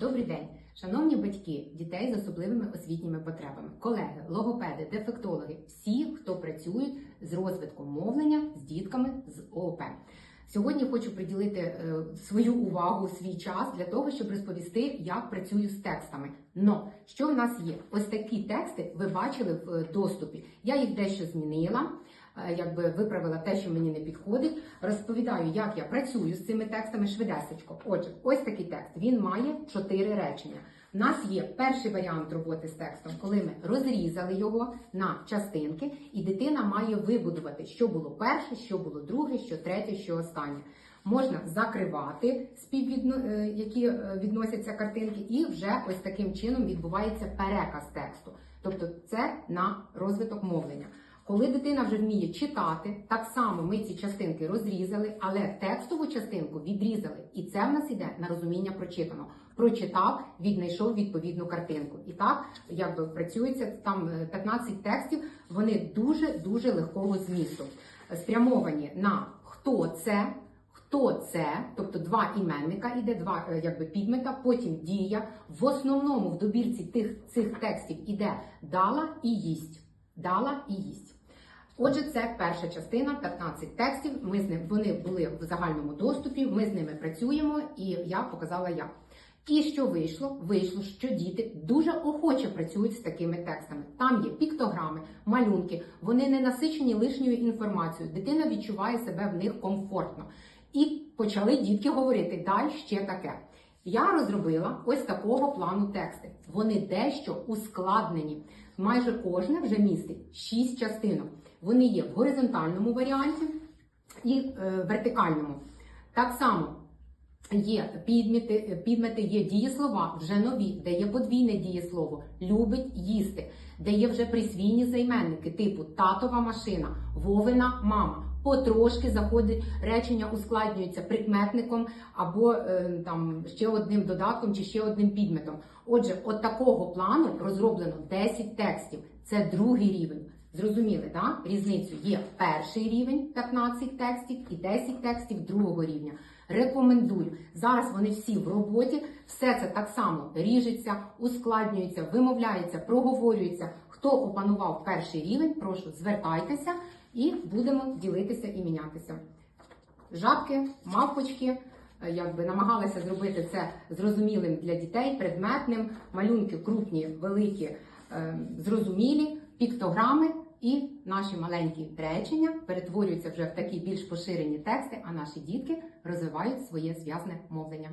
Добрий день, шановні батьки дітей з особливими освітніми потребами, колеги, логопеди, дефектологи, всі, хто працюють з розвитком мовлення з дітками з ООП. Сьогодні хочу приділити е, свою увагу, свій час для того, щоб розповісти, як працюю з текстами. Но що в нас є? Ось такі тексти ви бачили в е, доступі. Я їх дещо змінила. Е, Якби виправила те, що мені не підходить, розповідаю, як я працюю з цими текстами швидесечко. Отже, ось такий текст. Він має чотири речення. У нас є перший варіант роботи з текстом, коли ми розрізали його на частинки, і дитина має вибудувати, що було перше, що було друге, що третє, що останнє. Можна закривати співвідно, е, які е, відносяться картинки, і вже ось таким чином відбувається переказ тексту. Тобто це на розвиток мовлення. Коли дитина вже вміє читати, так само ми ці частинки розрізали, але текстову частинку відрізали. І це в нас іде на розуміння прочитано. Прочитав, віднайшов відповідну картинку. І так, якби працюється там е, 15 текстів, вони дуже дуже легкого змісту, Е, спрямовані на хто це. Хто це, тобто два іменника іде, два е, якби підмета, потім дія. В основному в добірці тих цих текстів іде дала і їсть. Дала і їсть. Отже, це перша частина, 15 текстів. Ми з ним вони були в загальному доступі. Ми з ними працюємо, і я показала як. І що вийшло? Вийшло, що діти дуже охоче працюють з такими текстами. Там є піктограми, малюнки, вони не насичені лишньою інформацією. Дитина відчуває себе в них комфортно. І почали дітки говорити далі ще таке. Я розробила ось такого плану тексти. Вони дещо ускладнені. Майже кожне вже містить 6 частинок. Вони є в горизонтальному варіанті і е, вертикальному. Так само є підмети, підмети, є дієслова вже нові, де є подвійне дієслово, любить їсти, де є вже присвійні займенники, типу татова машина, вовина мама. Потрошки заходить речення, ускладнюються прикметником або е, там ще одним додатком чи ще одним підметом. Отже, от такого плану розроблено 10 текстів. Це другий рівень. Зрозуміли, да? Різницю є перший рівень 15 текстів і 10 текстів другого рівня. Рекомендую. Зараз вони всі в роботі, все це так само ріжеться, ускладнюється, вимовляється, проговорюється. Хто опанував перший рівень, прошу звертайтеся і будемо ділитися і мінятися. Жабки, мавпочки. е, Якби намагалася зробити це зрозумілим для дітей, предметним, малюнки крупні, великі, е, зрозумілі, піктограми і наші маленькі речення перетворюються вже в такі більш поширені тексти, а наші дітки розвивають своє зв'язне мовлення.